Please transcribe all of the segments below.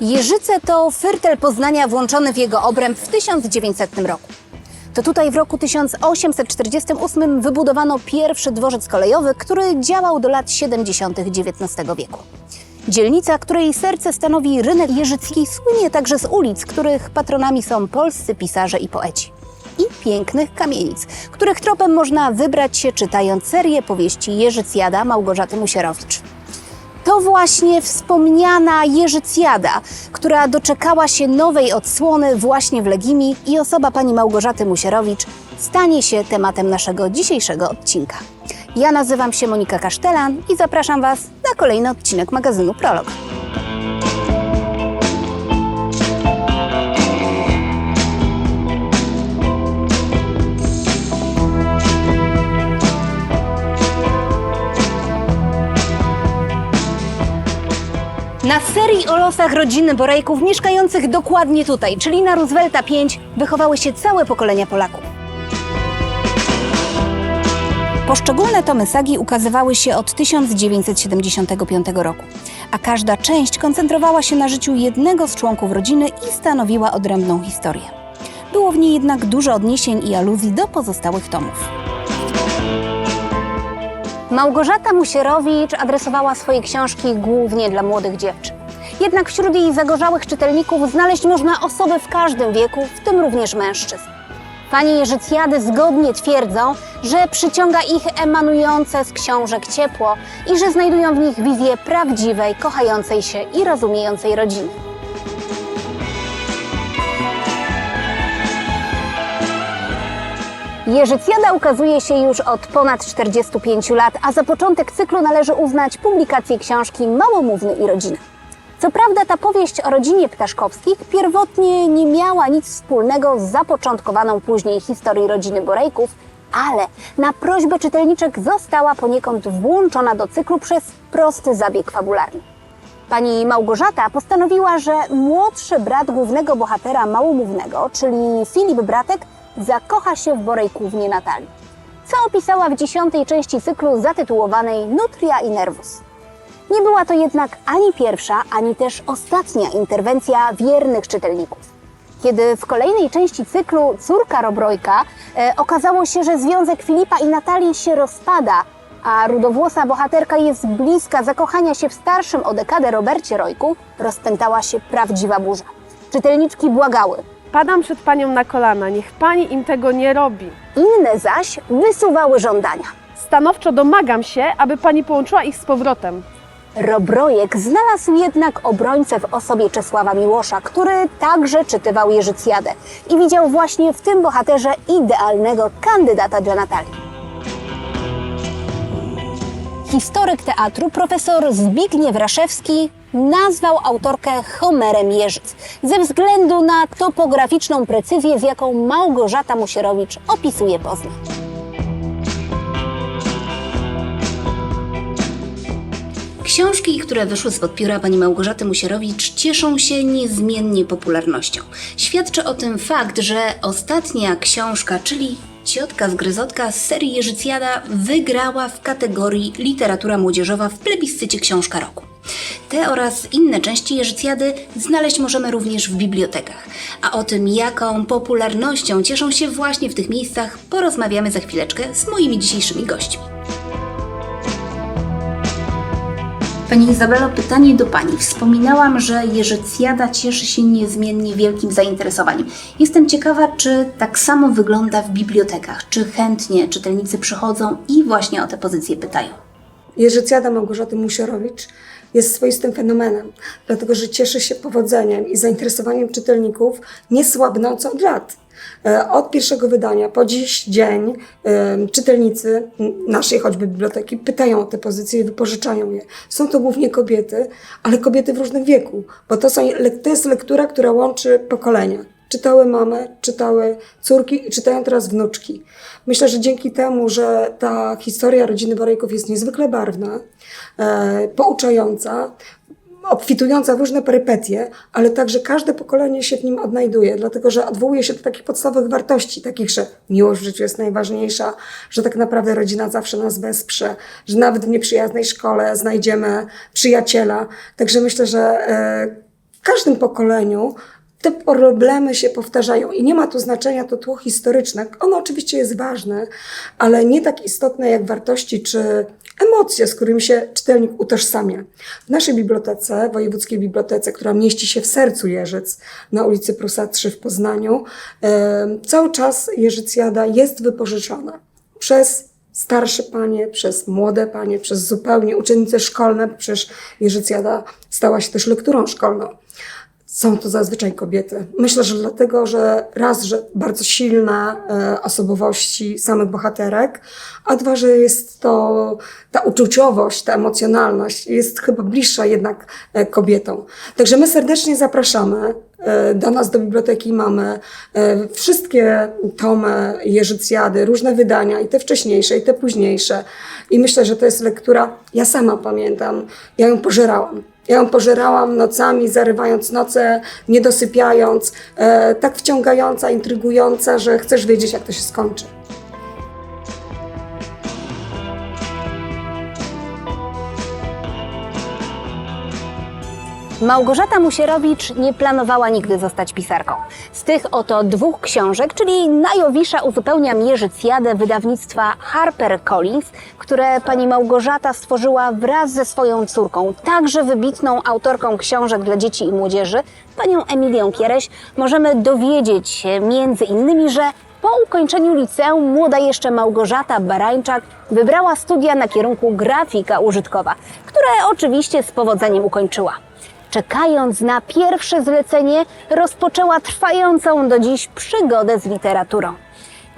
Jeżyce to fyrtel Poznania włączony w jego obręb w 1900 roku. To tutaj w roku 1848 wybudowano pierwszy dworzec kolejowy, który działał do lat 70. XIX wieku. Dzielnica, której serce stanowi rynek jeżycki, słynie także z ulic, których patronami są polscy pisarze i poeci. I pięknych kamienic, których tropem można wybrać się czytając serię powieści Jerzycjada Małgorzaty Musierowicz. To właśnie wspomniana Jerzycjada, która doczekała się nowej odsłony właśnie w Legimi i osoba pani Małgorzaty Musierowicz stanie się tematem naszego dzisiejszego odcinka. Ja nazywam się Monika Kasztelan i zapraszam Was na kolejny odcinek magazynu Prolog. Na serii o losach rodziny Borejków mieszkających dokładnie tutaj, czyli na Roosevelta 5, wychowały się całe pokolenia Polaków. Poszczególne tomy sagi ukazywały się od 1975 roku, a każda część koncentrowała się na życiu jednego z członków rodziny i stanowiła odrębną historię. Było w niej jednak dużo odniesień i aluzji do pozostałych tomów. Małgorzata Musierowicz adresowała swoje książki głównie dla młodych dziewczyn. Jednak wśród jej zagorzałych czytelników znaleźć można osoby w każdym wieku, w tym również mężczyzn. Panie Jerzycjady zgodnie twierdzą, że przyciąga ich emanujące z książek ciepło i że znajdują w nich wizję prawdziwej, kochającej się i rozumiejącej rodziny. Jerzycjada ukazuje się już od ponad 45 lat, a za początek cyklu należy uznać publikację książki Małomówny i rodzina. Co prawda ta powieść o rodzinie Ptaszkowskich pierwotnie nie miała nic wspólnego z zapoczątkowaną później historii rodziny Borejków, ale na prośbę czytelniczek została poniekąd włączona do cyklu przez prosty zabieg fabularny. Pani Małgorzata postanowiła, że młodszy brat głównego bohatera małomównego, czyli Filip Bratek, zakocha się w Borejkównie Natalii, co opisała w dziesiątej części cyklu zatytułowanej Nutria i Nervus. Nie była to jednak ani pierwsza, ani też ostatnia interwencja wiernych czytelników. Kiedy w kolejnej części cyklu Córka Robrojka e, okazało się, że związek Filipa i Natalii się rozpada, a rudowłosa bohaterka jest bliska zakochania się w starszym o dekadę Robercie Rojku, rozpętała się prawdziwa burza. Czytelniczki błagały. Padam przed panią na kolana, niech pani im tego nie robi. Inne zaś wysuwały żądania. Stanowczo domagam się, aby pani połączyła ich z powrotem. Robrojek znalazł jednak obrońcę w osobie Czesława Miłosza, który także czytywał Jerzycjadę i widział właśnie w tym bohaterze idealnego kandydata dla Natalii. Historyk teatru profesor Zbigniew Raszewski nazwał autorkę Homerem Jeżyc ze względu na topograficzną precyzję, z jaką Małgorzata Musierowicz opisuje Poznań. Książki, które wyszły spod pióra pani Małgorzaty Musierowicz, cieszą się niezmiennie popularnością. Świadczy o tym fakt, że ostatnia książka, czyli Ciotka z Gryzotka z serii Jerzycjada, wygrała w kategorii literatura młodzieżowa w plebiscycie Książka Roku. Te oraz inne części Jerzycjady znaleźć możemy również w bibliotekach. A o tym, jaką popularnością cieszą się właśnie w tych miejscach, porozmawiamy za chwileczkę z moimi dzisiejszymi gośćmi. Pani Izabelo, pytanie do Pani. Wspominałam, że Jerzycjada cieszy się niezmiennie wielkim zainteresowaniem. Jestem ciekawa, czy tak samo wygląda w bibliotekach, czy chętnie czytelnicy przychodzą i właśnie o te pozycje pytają. Jerzycjada Małgorzaty Musierowicz jest swoistym fenomenem, dlatego że cieszy się powodzeniem i zainteresowaniem czytelników niesłabnąco od lat. E, Od pierwszego wydania po dziś dzień e, czytelnicy naszej choćby biblioteki pytają o te pozycje i wypożyczają je. Są to głównie kobiety, ale kobiety w różnym wieku, bo to, są, to jest lektura, która łączy pokolenia. Czytały mamy, czytały córki i czytają teraz wnuczki. Myślę, że dzięki temu, że ta historia rodziny Borejków jest niezwykle barwna, e, pouczająca, obfitująca w różne perypetie, ale także każde pokolenie się w nim odnajduje, dlatego że odwołuje się do takich podstawowych wartości, takich, że miłość w życiu jest najważniejsza, że tak naprawdę rodzina zawsze nas wesprze, że nawet w nieprzyjaznej szkole znajdziemy przyjaciela. Także myślę, że e, każdym pokoleniu te problemy się powtarzają i nie ma tu znaczenia to tło historyczne. Ono oczywiście jest ważne, ale nie tak istotne jak wartości czy emocje, z którymi się czytelnik utożsamia. W naszej bibliotece, Wojewódzkiej Bibliotece, która mieści się w sercu Jeżyc na ulicy Prusa 3 w Poznaniu, cały czas Jeżycjada jest wypożyczona przez starsze panie, przez młode panie, przez zupełnie uczennice szkolne, przecież Jerzycjada stała się też lekturą szkolną. Są to zazwyczaj kobiety. Myślę, że dlatego, że raz, że bardzo silne osobowości samych bohaterek, a dwa, że jest to ta uczuciowość, ta emocjonalność jest chyba bliższa jednak e, kobietom. Także my serdecznie zapraszamy. E, Do nas do biblioteki mamy e, wszystkie tomy Jerzycjady, różne wydania, i te wcześniejsze, i te późniejsze. I myślę, że to jest lektura, ja sama pamiętam, ja ją pożerałam. Ja ją pożerałam nocami, zarywając noce, nie dosypiając, e, tak wciągająca, intrygująca, że chcesz wiedzieć, jak to się skończy. Małgorzata Musierowicz nie planowała nigdy zostać pisarką. Z tych oto dwóch książek, czyli Najowisza uzupełnia Mierzycjadę wydawnictwa HarperCollins, które pani Małgorzata stworzyła wraz ze swoją córką, także wybitną autorką książek dla dzieci i młodzieży, panią Emilią Kiereś, możemy dowiedzieć się między innymi, że po ukończeniu liceum młoda jeszcze Małgorzata Barańczak wybrała studia na kierunku grafika użytkowa, które oczywiście z powodzeniem ukończyła. Czekając na pierwsze zlecenie, rozpoczęła trwającą do dziś przygodę z literaturą.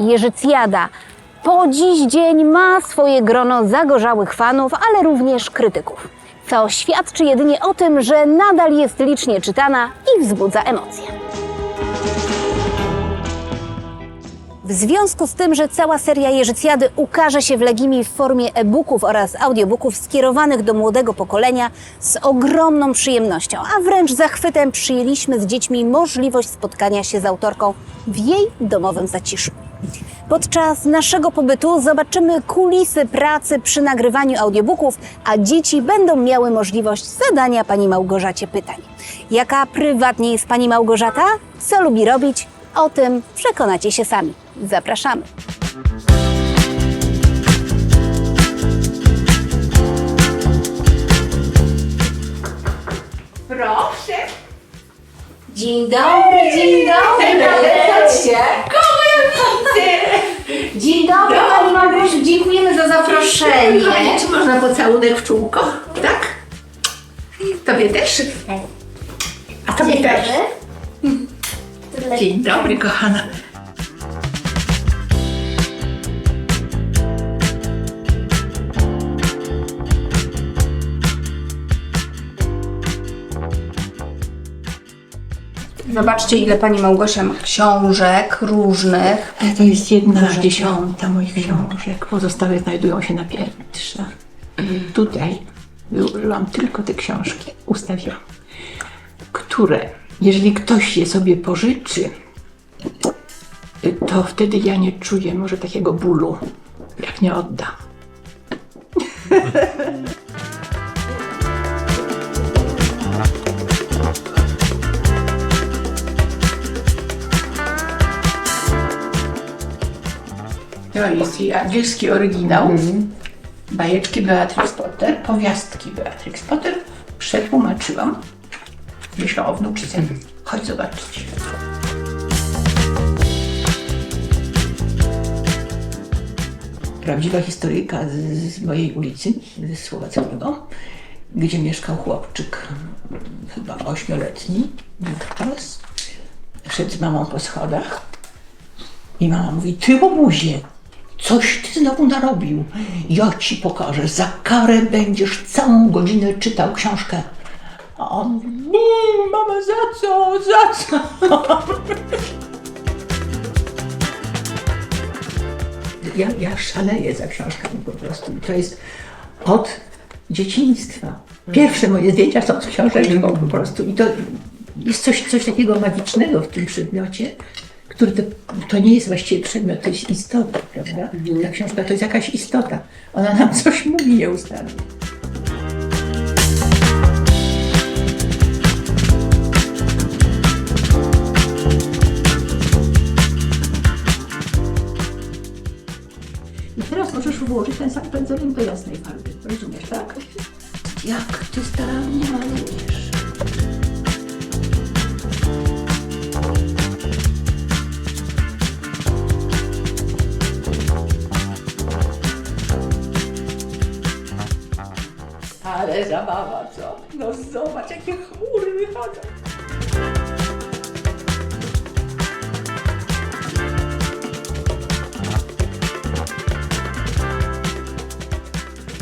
Jerzycjada po dziś dzień ma swoje grono zagorzałych fanów, ale również krytyków, co świadczy jedynie o tym, że nadal jest licznie czytana i wzbudza emocje. W związku z tym, że cała seria Jerzycjady ukaże się w Legimi w formie e-booków oraz audiobooków skierowanych do młodego pokolenia, z ogromną przyjemnością, a wręcz zachwytem przyjęliśmy z dziećmi możliwość spotkania się z autorką w jej domowym zaciszu. Podczas naszego pobytu zobaczymy kulisy pracy przy nagrywaniu audiobooków, a dzieci będą miały możliwość zadania pani Małgorzacie pytań. Jaka prywatnie jest pani Małgorzata? Co lubi robić? O tym przekonacie się sami. Zapraszamy. Proszę. Dzień dobry, dzień dobry. Chodźcie. Kogo ja widzę? Dzień dobry, pani Małgosiu. Dziękujemy za zaproszenie. Czy można pocałunek w czółko? Tak? Tobie też? A tobie też? Dzień dobry, kochana. Zobaczcie, ile pani Małgosia ma książek różnych. Ale to jest jedna dziesiąta moich książek. Pozostałe znajdują się na piętrze. Tutaj wyłożyłam tylko te książki, ustawiłam, które, jeżeli ktoś je sobie pożyczy, to wtedy ja nie czuję może takiego bólu, jak nie odda. To jest jej angielski oryginał. Bajeczki Beatrix Potter, powiastki Beatrix Potter. Przetłumaczyłam. Myślę o wnuczce. Chodź zobaczyć. Prawdziwa historyjka z, z mojej ulicy, z Słowackiego, gdzie mieszkał chłopczyk, chyba ośmioletni, wówczas. Szedł z mamą po schodach i mama mówi, ty łobuzie, coś ty znowu narobił. Ja ci pokażę, za karę będziesz całą godzinę czytał książkę. A on mówi, "Nie, mama, za co, za co? Ja, ja szaleję za książkami po prostu. To jest od dzieciństwa. Pierwsze moje zdjęcia są z książeczką po prostu. I to jest coś, coś takiego magicznego w tym przedmiocie, który to, to nie jest właściwie przedmiot, to jest istota, prawda? Mhm. Ta książka to jest jakaś istota. Ona nam coś mówi nieustannie. I teraz możesz włożyć ten sam pędzel do jasnej farby. Rozumiesz, tak? Jak? Ale zabawa, co? No zobacz, jakie chmury wychodzą.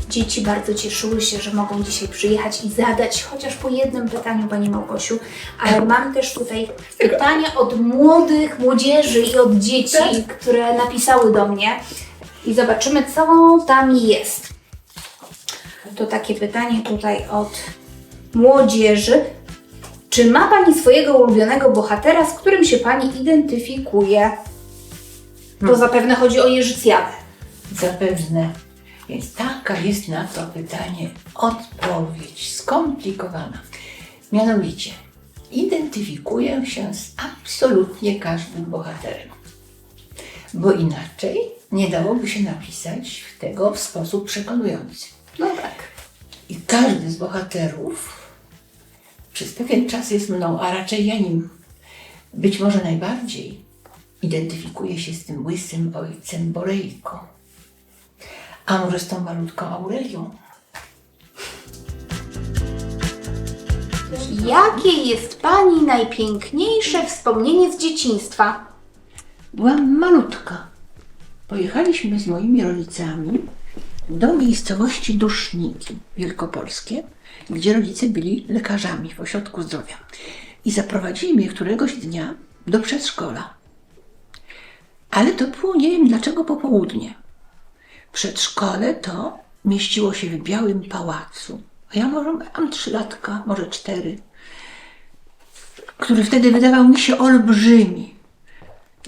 Dzieci bardzo cieszyły się, że mogą dzisiaj przyjechać i zadać chociaż po jednym pytaniu Pani Małgosiu, ale mam też tutaj pytania od młodych, młodzieży i od dzieci, które napisały do mnie i zobaczymy, co tam jest. To takie pytanie tutaj od młodzieży. Czy ma Pani swojego ulubionego bohatera, z którym się Pani identyfikuje? To zapewne chodzi o Jeżycjawę. Zapewne. Więc taka jest na to pytanie odpowiedź skomplikowana. Mianowicie, identyfikuję się z absolutnie każdym bohaterem. Bo inaczej nie dałoby się napisać tego w sposób przekonujący. No tak. I każdy z bohaterów przez pewien czas jest mną, a raczej ja nim. Być może najbardziej identyfikuje się z tym łysym ojcem Borejko. A może z tą malutką Aurelią? Jakie jest Pani najpiękniejsze wspomnienie z dzieciństwa? Byłam malutka. Pojechaliśmy z moimi rodzicami do miejscowości Duszniki Wielkopolskie, gdzie rodzice byli lekarzami w ośrodku zdrowia. I zaprowadzili mnie któregoś dnia do przedszkola. Ale to było nie wiem dlaczego popołudnie. Przedszkole to mieściło się w białym pałacu. A ja może miałam trzy latka, może cztery, który wtedy wydawał mi się olbrzymi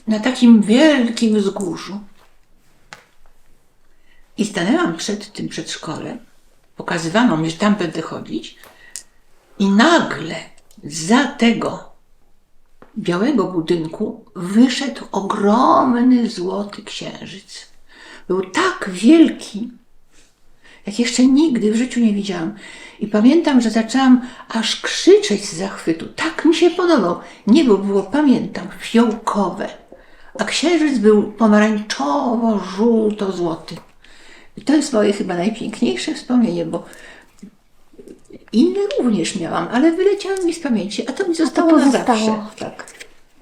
na takim wielkim wzgórzu. I stanęłam przed tym przedszkolem, pokazywano mi, że tam będę chodzić, i nagle za tego białego budynku wyszedł ogromny złoty księżyc. Był tak wielki, jak jeszcze nigdy w życiu nie widziałam. I pamiętam, że zaczęłam aż krzyczeć z zachwytu. Tak mi się podobał. Niebo było, pamiętam, fiołkowe, a księżyc był pomarańczowo-żółto-złoty. I to jest moje chyba najpiękniejsze wspomnienie, bo inne również miałam, ale wyleciały mi z pamięci, a to mi zostało na zostało. zawsze. Tak.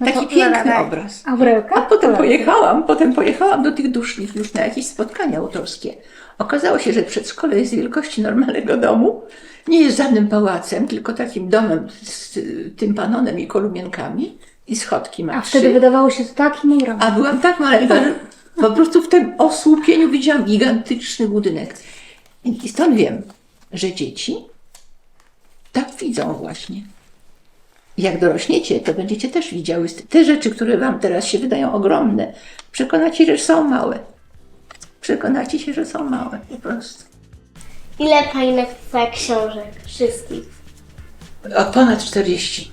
No Taki to piękny obraz. Aurelka? A potem pojechałam, potem pojechałam do tych dusznik już na jakieś spotkania autorskie. Okazało się, że przedszkole jest wielkości normalnego domu. Nie jest żadnym pałacem, tylko takim domem z y, tympanonem i kolumienkami i schodki ma A trzy. wtedy wydawało się to takim ogromnym. A byłam tak maleńka, że po prostu w tym osłupieniu widziałam gigantyczny budynek. I stąd wiem, że dzieci tak widzą właśnie. Jak dorośniecie, to będziecie też widziały te rzeczy, które wam teraz się wydają ogromne. Przekonacie, że są małe. Przekonacie się, że są małe po prostu. Ile pani napisała książek? Wszystkich. O ponad 40.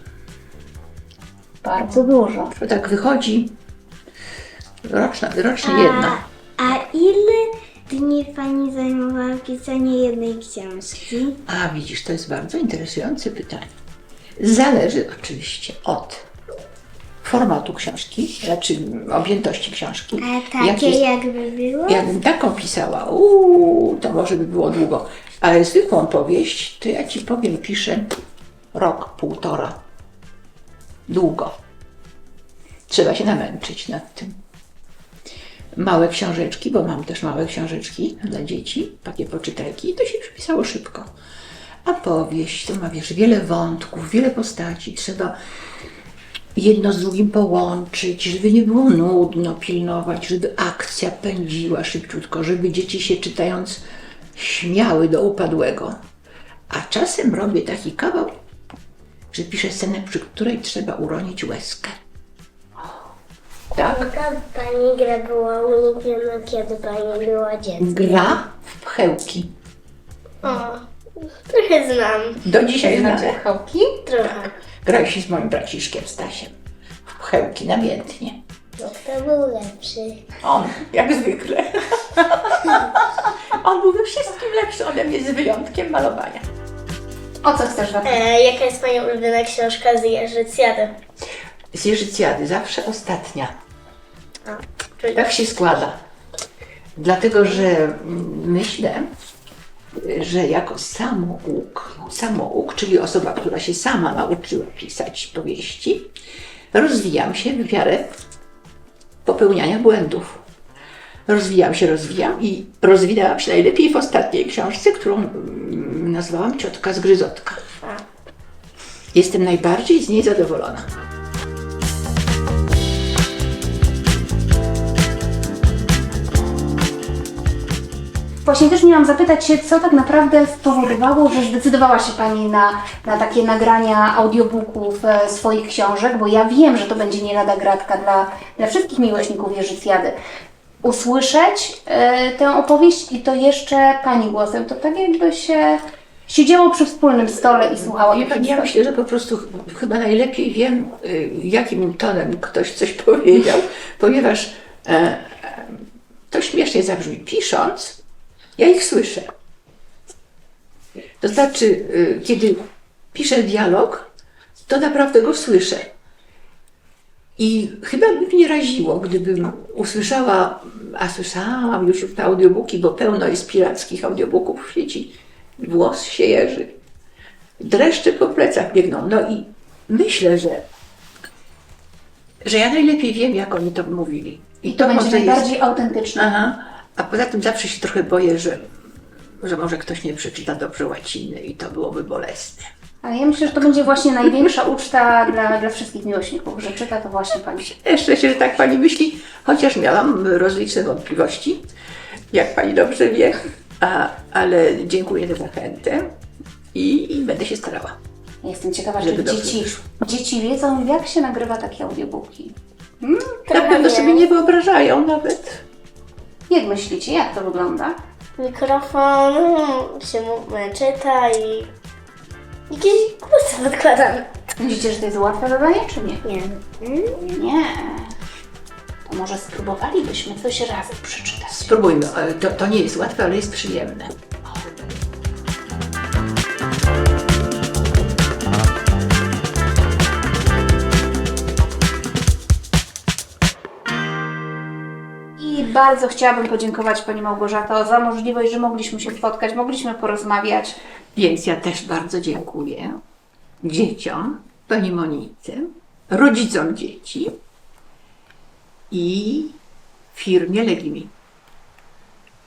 Bardzo dużo. To tak wychodzi roczna, rocznie jedna. A ile dni pani zajmowała pisanie jednej książki? A widzisz, to jest bardzo interesujące pytanie. Zależy oczywiście od formatu książki, znaczy objętości książki. A takie Jak jest- jakby było? Jakbym taką pisała, uuu, to może by było długo. Ale zwykłą powieść, to ja ci powiem, piszę rok, półtora. Długo. Trzeba się namęczyć nad tym. Małe książeczki, bo mam też małe książeczki dla dzieci, takie poczytelki, i to się przypisało szybko. A powieść to ma, wiesz, wiele wątków, wiele postaci. Trzeba jedno z drugim połączyć, żeby nie było nudno pilnować, żeby akcja pędziła szybciutko, żeby dzieci się czytając śmiały do upadłego. A czasem robię taki kawał, że piszę scenę, przy której trzeba uronić łezkę. Tak? Jaka pani gra była ulubiona, kiedy pani była dzieckiem? Gra w pchełki. O, trochę znam. Do dzisiaj znamy. Chałki? Trochę. Graliśmy z moim braciszkiem Stasiem. W pchełki namiętnie. No, kto był lepszy? On, jak zwykle. On był we wszystkim lepszy ode mnie z wyjątkiem malowania. O co chcesz zapytać? E, jaka jest Pani ulubiona książka z Jerzycjady? Z Jerzycjady zawsze ostatnia. Tak się składa. Dlatego, że myślę, że jako samouk, samouk, czyli osoba, która się sama nauczyła pisać powieści, rozwijam się w miarę popełniania błędów. Rozwijam się, rozwijam i rozwinęłam się najlepiej w ostatniej książce, którą mm, nazwałam Ciotka z Gryzotka. Jestem najbardziej z niej zadowolona. Właśnie też miałam zapytać się, co tak naprawdę spowodowało, że zdecydowała się Pani na, na takie nagrania audiobooków e, swoich książek, bo ja wiem, że to będzie nie lada gratka dla, dla wszystkich miłośników Jerzycjady. Usłyszeć e, tę opowieść i to jeszcze Pani głosem, to tak jakby się siedziało przy wspólnym stole i słuchało ja historii. myślę, że po prostu ch- chyba najlepiej wiem, y, jakim tonem ktoś coś powiedział, ponieważ e, e, to śmiesznie zabrzmi. Pisząc, ja ich słyszę. To znaczy, y, kiedy piszę dialog, to naprawdę go słyszę. I chyba by mnie raziło, gdybym usłyszała, a słyszałam już te audiobooki, bo pełno jest pirackich audiobooków w sieci, włos się jeży dreszcze po plecach biegną. No i myślę, że, że ja najlepiej wiem, jak oni to mówili. I to będzie może jest- najbardziej autentyczne. Aha. A poza tym zawsze się trochę boję, że, że może ktoś nie przeczyta dobrze łaciny i to byłoby bolesne. Ale ja myślę, że to będzie właśnie największa uczta dla, dla wszystkich miłośników, że czyta to właśnie Pani. Jeszcze się, że tak pani myśli, chociaż miałam rozliczne wątpliwości, jak pani dobrze wie, a, ale dziękuję za zachętę i, i będę się starała. Jestem ciekawa, Żeby czy dobrze dzieci, wyszło. dzieci wiedzą, jak się nagrywa takie audiobooki. Na pewno sobie nie wyobrażają nawet. Jak myślicie, jak to wygląda? Mikrofon mm, się mu e, czyta i jakieś głosy podkładane. Myślicie, że to jest łatwe zadanie, czy nie? Nie. Nie. To może spróbowalibyśmy coś razem przeczytać. Spróbujmy. ale To, to nie jest łatwe, ale jest przyjemne. Bardzo chciałabym podziękować Pani Małgorzato za możliwość, że mogliśmy się spotkać, mogliśmy porozmawiać. Więc ja też bardzo dziękuję dzieciom, pani Monice, rodzicom dzieci i firmie Legimi.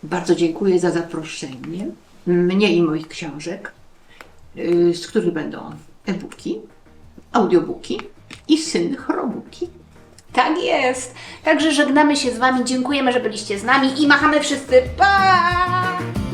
Bardzo dziękuję za zaproszenie mnie i moich książek, y, z których będą e-booki, audiobooki i synchrobuki. Tak jest. Także żegnamy się z Wami, dziękujemy, że byliście z nami i machamy wszyscy. Pa!